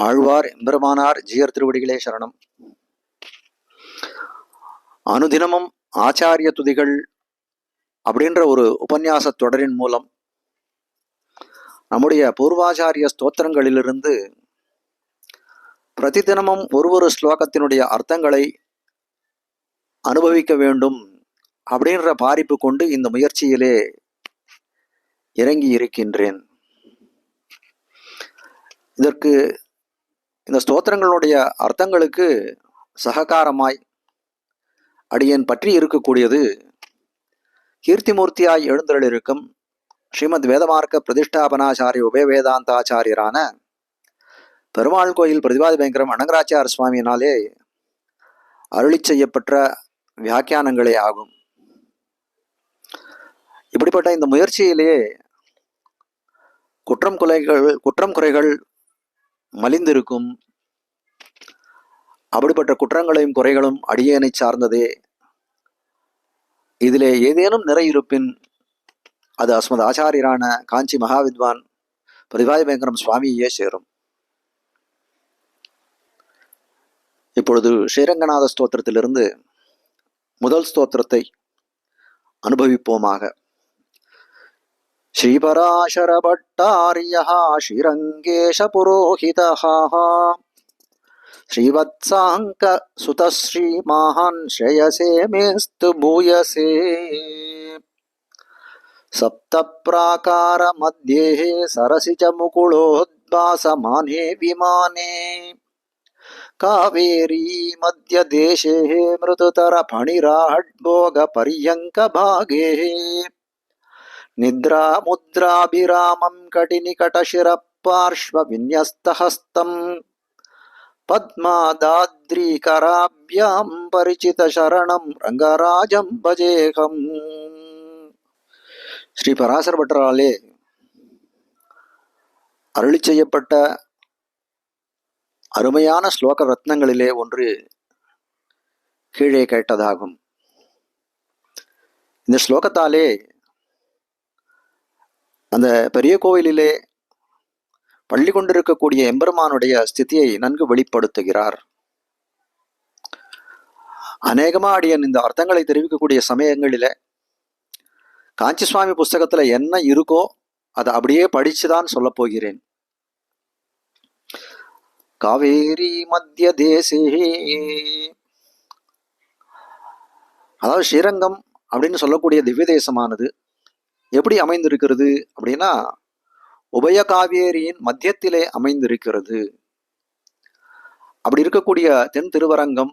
ஆழ்வார் எம்பெருமானார் ஜீயர் திருவடிகளே சரணம். அனுதினமும் ஆச்சாரிய துதிகள் அப்படின்ற ஒரு உபன்யாச தொடரின் மூலம் நம்முடைய பூர்வாச்சாரிய ஸ்தோத்திரங்களிலிருந்து பிரதிதினமும் ஒரு ஒரு ஸ்லோகத்தினுடைய அர்த்தங்களை அனுபவிக்க வேண்டும் அப்படின்ற பாரிப்பு கொண்டு இந்த முயற்சியிலே இறங்கி இருக்கின்றேன் இதற்கு இந்த ஸ்தோத்திரங்களுடைய அர்த்தங்களுக்கு சககாரமாய் அடியேன் பற்றி இருக்கக்கூடியது கீர்த்திமூர்த்தியாய் எழுந்தருளிருக்கும் ஸ்ரீமத் வேதமார்க்க பிரதிஷ்டாபனாச்சாரிய உபயவேதாந்தாச்சாரியரான பெருமாள் கோயில் பிரதிபாதி பயங்கரம் அனங்கராச்சார சுவாமியினாலே அருளி செய்யப்பட்ட வியாக்கியானங்களே ஆகும். இப்படிப்பட்ட இந்த முயற்சியிலேயே குற்றம் குலைகள் குற்றம் குறைகள் மலிந்திருக்கும். அப்படிப்பட்ட குற்றங்களையும் குறைகளும் அடியேனை சார்ந்ததே. இதிலே ஏதேனும் நிறை இருப்பின் அது அஸ்மத் ஆச்சாரியரான காஞ்சி மகாவித்வான் பிரதிபாதிபங்கரம் சுவாமியே சேரும். இப்பொழுது ஸ்ரீரங்கநாத ஸ்தோத்திரத்திலிருந்து முதல் ஸ்தோத்திரத்தை அனுபவிப்போமாக. श्रीपराशरभट्टार्यः श्रीरङ्गेशपुरोहितः श्रीवत्साङ्कसुतः श्रीमाहान् श्रेयसे मेस्तु भूयसे। सप्तप्राकारमध्ये सरसि च मुकुलोद्भासमाने विमाने। कावेरी मध्यदेशे मृदुतरफणिराड्भोगपर्यङ्कभागे निद्रामुद्राभिरामं कटिनिकटशिरपार्श्वविन्यस्तहस्तम् पद्मादाद्रीकराभ्यां परिचितशरणं रङ्गराजं भजेहम् ஸ்ரீ பராசர பட்டராலே அருளி செய்யப்பட்ட அருமையான ஸ்லோக ரத்னங்களிலே ஒன்று கீழே கேட்டதாகும் இந்த ஸ்லோகத்தாலே அந்த பெரிய கோவிலிலே பள்ளி கொண்டிருக்கக்கூடிய எம்பெருமானுடைய ஸ்திதியை நன்கு வெளிப்படுத்துகிறார். அநேகமா அடியன் இந்த அர்த்தங்களை தெரிவிக்கக்கூடிய சமயங்களில காஞ்சி சுவாமி புஸ்தகத்துல என்ன இருக்கோ அதை அப்படியே படிச்சுதான் சொல்ல போகிறேன். காவேரி மத்திய தேசே. அதாவது ஸ்ரீரங்கம் அப்படின்னு சொல்லக்கூடிய திவ்ய தேசமானது எப்படி அமைந்திருக்கிறது அப்படின்னா உபய காவேரியின் மத்தியத்திலே அமைந்திருக்கிறது. அப்படி இருக்கக்கூடிய தென் திருவரங்கம்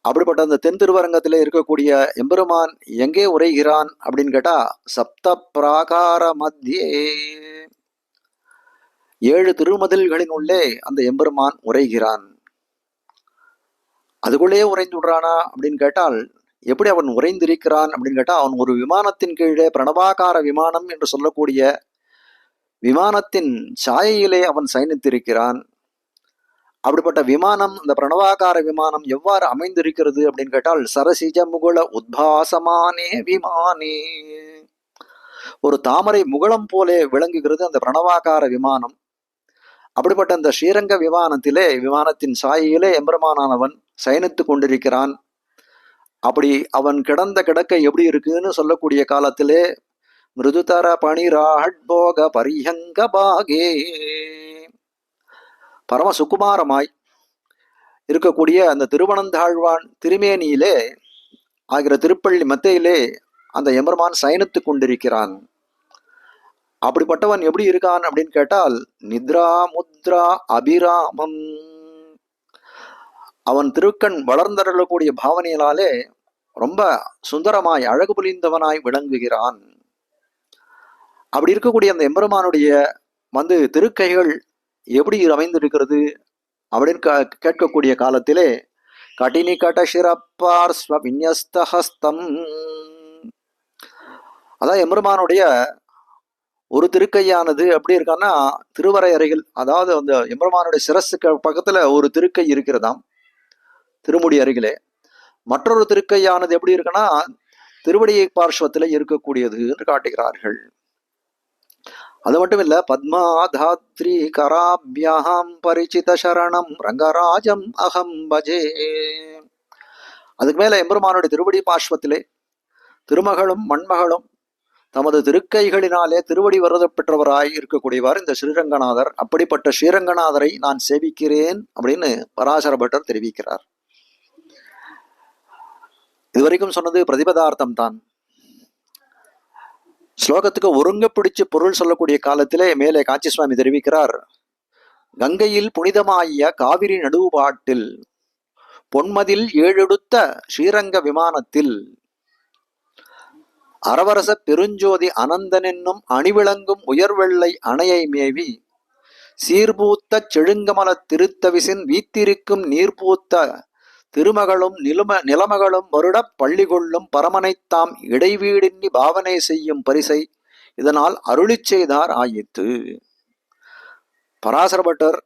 அப்படிப்பட்ட அந்த தென் திருவரங்கத்தில் இருக்கக்கூடிய எம்பெருமான் எங்கே உரைகிறான் அப்படின்னு கேட்டா சப்த பிராகார மத்தியே. ஏழு திருமதில்களின் உள்ளே அந்த எம்பெருமான் உரைகிறான். அதுக்குள்ளேயே உறைந்து விடுறானா அப்படின்னு கேட்டால் எப்படி அவன் உறைந்திருக்கிறான் அப்படின்னு கேட்டால் அவன் ஒரு விமானத்தின் கீழே பிரணவாகார விமானம் என்று சொல்லக்கூடிய விமானத்தின் சாயையிலே அவன் சயனித்திருக்கிறான். அப்படிப்பட்ட விமானம் இந்த பிரணவாகார விமானம் எவ்வாறு அமைந்திருக்கிறது அப்படின்னு கேட்டால் சரசிஜ முகுள உத்பாசமானே விமானே. ஒரு தாமரை முகுளம் போலே விளங்குகிறது அந்த பிரணவாகார விமானம். அப்படிப்பட்ட அந்த ஸ்ரீரங்க விமானத்திலே விமானத்தின் சாயிலே எம்பெருமானானவன் சயனித்து கொண்டிருக்கிறான். அப்படி அவன் கிடந்த கிடக்க எப்படி இருக்குன்னு சொல்லக்கூடிய காலத்திலே மிருதுதர பணிராட்போக பரியங்க பாகே. பரம சுகுமாரமாய் இருக்கக்கூடிய அந்த திருவனந்தாழ்வான் திருமேனியிலே ஆகிற திருப்பள்ளி மத்தையிலே அந்த எம்பெருமான் சயனித்து கொண்டிருக்கிறான். அப்படிப்பட்டவன் எப்படி இருக்கான் அப்படின்னு கேட்டால் நித்ரா முத்ரா அபிராமம். அவன் திருக்கண் வளர்ந்தருளக்கூடிய பாவனையினாலே ரொம்ப சுந்தரமாய் அழகு புலிந்தவனாய் விளங்குகிறான். அப்படி இருக்கக்கூடிய அந்த எம்பெருமானுடைய வந்து திருக்கைகள் எப்படி அமைந்திருக்கிறது அப்படின்னு கேட்கக்கூடிய காலத்திலே கட்டினி கட சிறப்பார் விநியஸ்தஹஸ்தம் அதான் எம்பெருமானுடைய ஒரு திருக்கையானது எப்படி இருக்கான்னா திருவரையறைகள் அதாவது அந்த எம்பெருமானுடைய சிரஸுக்கு பக்கத்துல ஒரு திருக்கை இருக்கிறதாம் திருமுடி அருகிலே. மற்றொரு திருக்கையானது எப்படி இருக்குன்னா திருவடியை பார்ஸ்வத்தில் இருக்கக்கூடியது என்று காட்டுகிறார்கள். அது மட்டும் இல்ல பத்மாதாத்ரி கராபியாம் பரிச்சித சரணம் ரங்கராஜம் அகம் பஜே. அதுக்கு மேல எம்பெருமானுடைய திருவடி பாஷ்வத்திலே திருமகளும் மண்மகளும் தமது திருக்கைகளினாலே திருவடி வரத பெற்றவராய் இருக்கக்கூடியவர் இந்த ஸ்ரீரங்கநாதர். அப்படிப்பட்ட ஸ்ரீரங்கநாதரை நான் சேவிக்கிறேன் அப்படின்னு பராசர பட்டர் தெரிவிக்கிறார். இதுவரைக்கும் சொன்னது பிரதிபதார்த்தம் தான். ஸ்லோகத்துக்கு ஒருங்க பிடிச்சு பொருள் சொல்லக்கூடிய காலத்திலே மேலே காட்சி சுவாமி தெரிவிக்கிறார். கங்கையில் புனிதமாகிய காவிரி நடுவுபாட்டில் பொன்மதில் ஏழெடுத்த ஸ்ரீரங்க விமானத்தில் அரவரச பெருஞ்சோதி அனந்தனென்னும் அணிவிளங்கும் உயர்வெள்ளை அணையை மேவி சீர்பூத்த செழுங்கமல திருத்தவிசின் வீத்திருக்கும் நீர்பூத்த திருமகளும் நிலும நிலமகளும் வருடப் பள்ளி கொள்ளும் பரமனைத்தாம் இடைவீடின்றி பாவனை செய்யும் பரிசை இதனால் அருளி செய்தார் ஆயிற்று. பராசரபட்டர்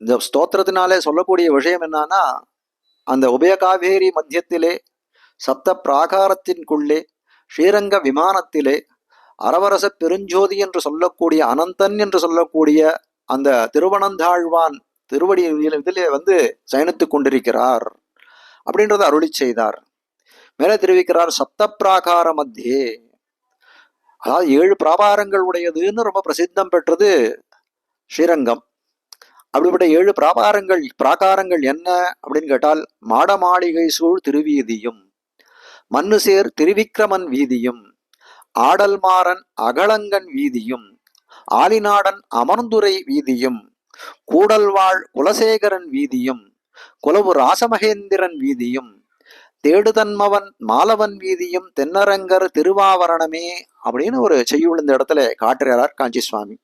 இந்த ஸ்தோத்திரத்தினாலே சொல்லக்கூடிய விஷயம் என்னன்னா அந்த உபயகாவேரி மத்தியத்திலே சப்த பிராகாரத்தின்குள்ளே ஸ்ரீரங்க விமானத்திலே அரவரச பெருஞ்சோதி என்று சொல்லக்கூடிய அனந்தன் என்று சொல்லக்கூடிய அந்த திருவனந்தாழ்வான் திருவடி இதிலே வந்து சயனித்துக் கொண்டிருக்கிறார் அப்படின்றத அருளி செய்தார். மேலே தெரிவிக்கிறார் சப்த பிராகார மத்தியே. அதாவது ஏழு பிராபாரங்கள் உடையதுன்னு ரொம்ப பிரசித்தம் பெற்றது ஸ்ரீரங்கம். அப்படிப்பட்ட ஏழு பிராபாரங்கள் பிராகாரங்கள் என்ன அப்படின்னு கேட்டால் மாட மாளிகை சூழ் திருவீதியும் மண்ணு சேர் திருவிக்கிரமன் வீதியும் ஆடல்மாறன் அகலங்கன் வீதியும் ஆலிநாடன் அமர்ந்துரை வீதியும் கூடல்வாழ் குலசேகரன் வீதியும் குலவு ராசமகேந்திரன் வீதியும் தேடுதன்மவன் மாலவன் வீதியும் தென்னரங்கர் திருவாவரணமே அப்படின்னு ஒரு செய்யுள் இந்த இடத்துல காட்டுகிறார் காஞ்சி சுவாமி.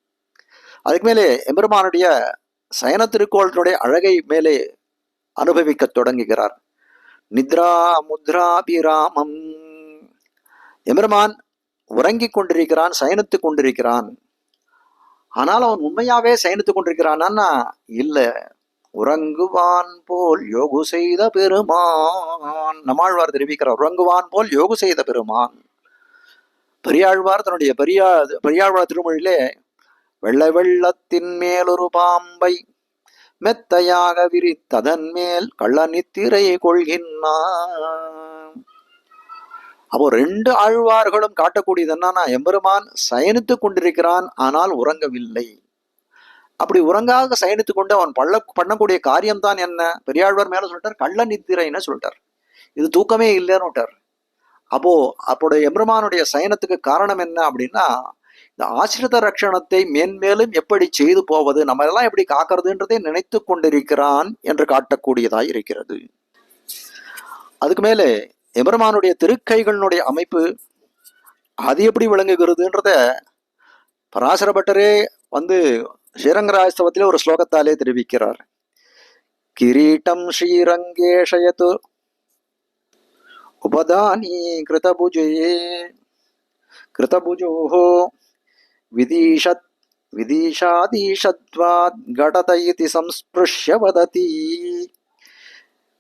அதுக்கு மேலே எம்பெருமானுடைய சயன திருக்கோளத்தினுடைய அழகை மேலே அனுபவிக்க தொடங்குகிறார். நித்ரா முத்ராபிராமம். எம்பெருமான் உறங்கிக் கொண்டிருக்கிறான் சயனித்துக் கொண்டிருக்கிறான். ஆனால் அவன் உண்மையாவே சயனித்துக் கொண்டிருக்கிறானா இல்லை உறங்குவான் போல் யோகு செய்த பெருமான். நம்மாழ்வார் தெரிவிக்கிறார் உறங்குவான் போல் யோகு செய்த பெருமான். பெரியாழ்வார் தன்னுடைய பெரியா பெரியாழ்வார் திருமொழியிலே வெள்ள வெள்ளத்தின் மேலொரு பாம்பை மெத்தையாக விரித்ததன் மேல் கள்ள நித்திரை கொள்கின்றான். அப்போ ரெண்டு ஆழ்வார்களும் காட்டக்கூடியது என்னன்னா எம்பெருமான் சயனித்து கொண்டிருக்கிறான் ஆனால் உறங்கவில்லை. அப்படி உறங்காக சயனித்துக் கொண்டு அவன் பள்ள பண்ணக்கூடிய காரியம்தான் என்ன? பெரியாழ்வார் மேல சொல்லிட்டார் கள்ள நித்திரைன்னு சொல்லிட்டார். இது தூக்கமே இல்லைன்னு விட்டார். அப்போ அப்போடைய எம்பெருமானுடைய சயனத்துக்கு காரணம் என்ன அப்படின்னா இந்த ஆசிரித ரட்சணத்தை மேன்மேலும் எப்படி செய்து போவது நம்ம எல்லாம் எப்படி காக்கிறதுன்றதை நினைத்து கொண்டிருக்கிறான் என்று காட்டக்கூடியதாய் இருக்கிறது. அதுக்கு மேலே எபெருமானுடைய திருக்கைகளினுடைய அமைப்பு அது எப்படி விளங்குகிறதுன்றத பராசர பட்டரே வந்து ஸ்ரீரங்கராஜஸ்தவத்திலே ஒரு ஸ்லோகத்தாலே தெரிவிக்கிறார். கிரீட்டம் ஸ்ரீரங்கேஷயத்து உபதானி கிருதபுஜே கிருதபுஜோ விதீஷத் விதீஷாதீஷத்வாத் கடத இதி சம்ஸ்பிருஷ்ய வததி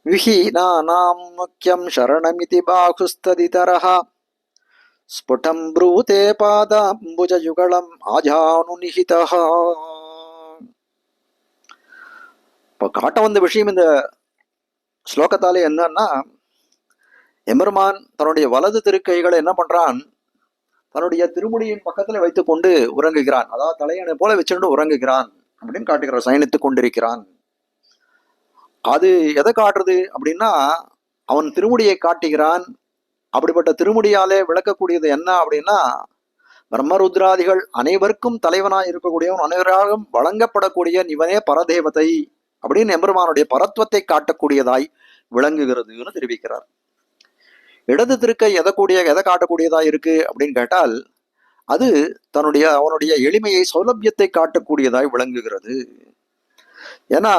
विहीनानां मुख्यं शरणमिति बाहुस्तदितरः स्फुटं ब्रूते पादाम्बुजयुगलम् आजानुनिहितः இப்போ காட்ட வந்த விஷயம் இந்த ஸ்லோகத்தாலே என்னன்னா எம்பெருமான் தன்னுடைய வலது திருக்கைகளை என்ன பண்றான் தன்னுடைய திருமுடியின் பக்கத்துல வைத்துக்கொண்டு உறங்குகிறான் அதாவது தலையணை போல வச்சுட்டு உறங்குகிறான் அப்படின்னு காட்டுகிறார் சயனித்துக் கொண்டிருக்கிறான் அது எதை காட்டுறது அப்படின்னா அவன் திருமுடியை காட்டுகிறான். அப்படிப்பட்ட திருமுடியாலே விளக்கக்கூடியது என்ன அப்படின்னா பிரம்மருத்ராதிகள் அனைவருக்கும் தலைவனாய் இருக்கக்கூடியவன் அனைவராலும் வழங்கப்படக்கூடிய இவனே பரதேவதை அப்படின்னு எம்பெருமானுடைய பரத்துவத்தை காட்டக்கூடியதாய் விளங்குகிறதுன்னு தெரிவிக்கிறார். இடது திருக்கை எதக்கூடிய எதை காட்டக்கூடியதா இருக்கு அப்படின்னு கேட்டால் அது தன்னுடைய அவனுடைய எளிமையை சௌலபியத்தை காட்டக்கூடியதாய் விளங்குகிறது. ஏன்னா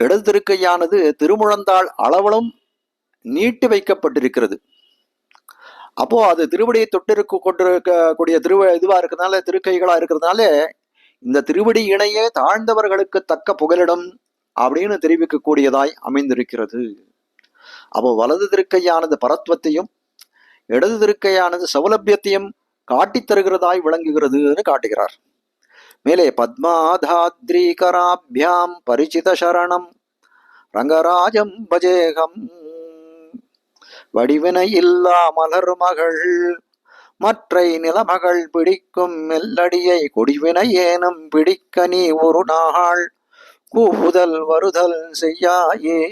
இடது திருக்கையானது திருமுழந்தாள் அளவலும் நீட்டி வைக்கப்பட்டிருக்கிறது. அப்போ அது திருவடியை தொட்டிருக்க கொண்டிருக்கக்கூடிய திருவ இதுவா இருக்கிறதுனால திருக்கைகளா இருக்கிறதுனால இந்த திருவடி இணையே தாழ்ந்தவர்களுக்கு தக்க புகலிடம் அப்படின்னு தெரிவிக்கக்கூடியதாய் அமைந்திருக்கிறது. அப்போ வலது திருக்கையானது பரத்வத்தையும் இடது திருக்கையானது சௌலபியத்தையும் காட்டித் தருகிறதாய் விளங்குகிறதுன்னு காட்டுகிறார். மேலே பத்மாதாத்ரீகராபியாம் பரிச்சித சரணம் ரங்கராஜம் பஜேகம். வடிவினை இல்லா மலர் மகள் மற்றை நிலமகள் பிடிக்கும் மெல்லடியை கொடிவினை ஏனும் பிடிக்க நீ ஒரு நாள். கூவுதல் வருதல் செய்யாயே.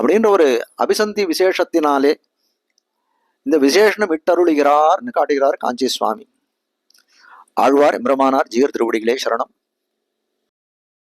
அப்படின்ற ஒரு அபிசந்தி விசேஷத்தினாலே இந்த விசேஷனம் விட்டருளுகிறார்னு காட்டுகிறார் காஞ்சி சுவாமி ஆழ்வார் எம்பிரமானார் ஜீவர் திருவடிகளே சரணம்.